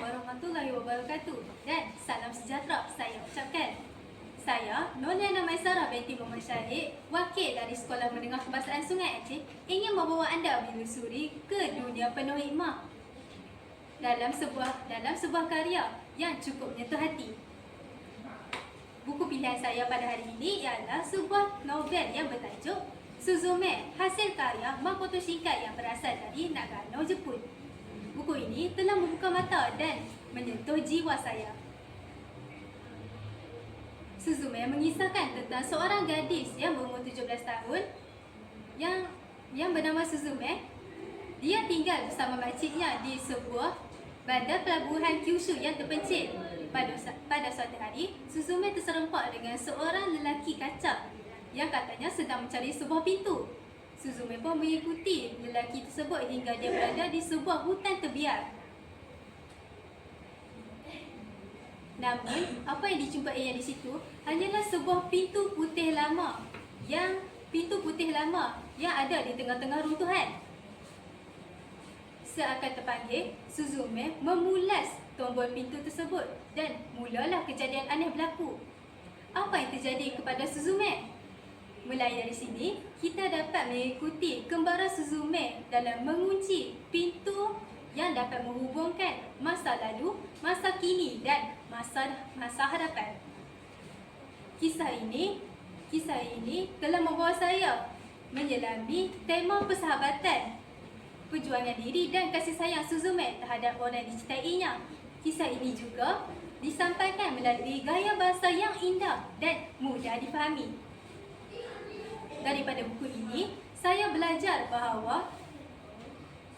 warahmatullahi wabarakatuh dan salam sejahtera saya ucapkan. Saya Noliana Maisara binti Muhammad Syahid, wakil dari Sekolah Menengah Kebahasaan Sungai Aceh ingin membawa anda menyusuri ke dunia penuh hikmah dalam sebuah dalam sebuah karya yang cukup menyentuh hati. Buku pilihan saya pada hari ini ialah sebuah novel yang bertajuk Suzume, hasil karya Makoto Shinkai yang berasal dari Nagano, Jepun. Buku ini telah membuka mata dan menyentuh jiwa saya. Suzume mengisahkan tentang seorang gadis yang berumur 17 tahun yang yang bernama Suzume. Dia tinggal bersama makciknya di sebuah bandar pelabuhan Kyushu yang terpencil. Pada pada suatu hari, Suzume terserempak dengan seorang lelaki kacak yang katanya sedang mencari sebuah pintu. Suzume pun mengikuti lelaki tersebut hingga dia berada di sebuah hutan terbiar. Namun, apa yang dijumpainya di situ hanyalah sebuah pintu putih lama yang pintu putih lama yang ada di tengah-tengah runtuhan. Seakan terpanggil, Suzume memulas tombol pintu tersebut dan mulalah kejadian aneh berlaku. Apa yang terjadi kepada Suzume? Mulai dari sini, kita dapat mengikuti kembara Suzume dalam mengunci pintu yang dapat menghubungkan masa lalu, masa kini dan masa masa hadapan. Kisah ini, kisah ini telah membawa saya menyelami tema persahabatan, perjuangan diri dan kasih sayang Suzume terhadap orang yang dicintainya. Kisah ini juga disampaikan melalui gaya bahasa yang indah dan mudah difahami. Daripada buku ini, saya belajar bahawa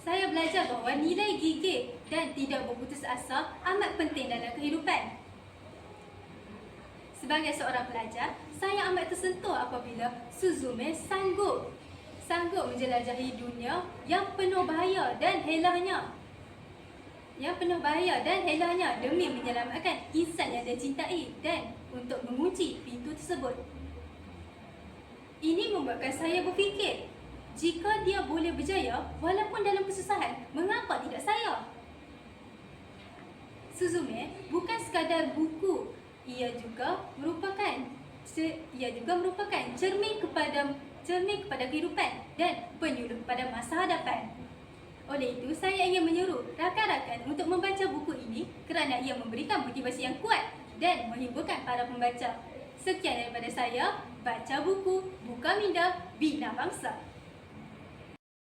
saya belajar bahawa nilai gigih dan tidak berputus asa amat penting dalam kehidupan. Sebagai seorang pelajar, saya amat tersentuh apabila Suzume sanggup sanggup menjelajahi dunia yang penuh bahaya dan helahnya. Yang penuh bahaya dan helahnya demi menyelamatkan insan yang dia cintai dan untuk mengunci pintu tersebut. Ini membuatkan saya berfikir, jika dia boleh berjaya walaupun dalam kesusahan, mengapa tidak saya? Suzume bukan sekadar buku, ia juga merupakan ia juga merupakan cermin kepada cermin kepada kehidupan dan penyuluh kepada masa hadapan. Oleh itu, saya ingin menyuruh rakan-rakan untuk membaca buku ini kerana ia memberikan motivasi yang kuat dan menghiburkan para pembaca. Sekian daripada saya, baca buku, buka minda, bina bangsa.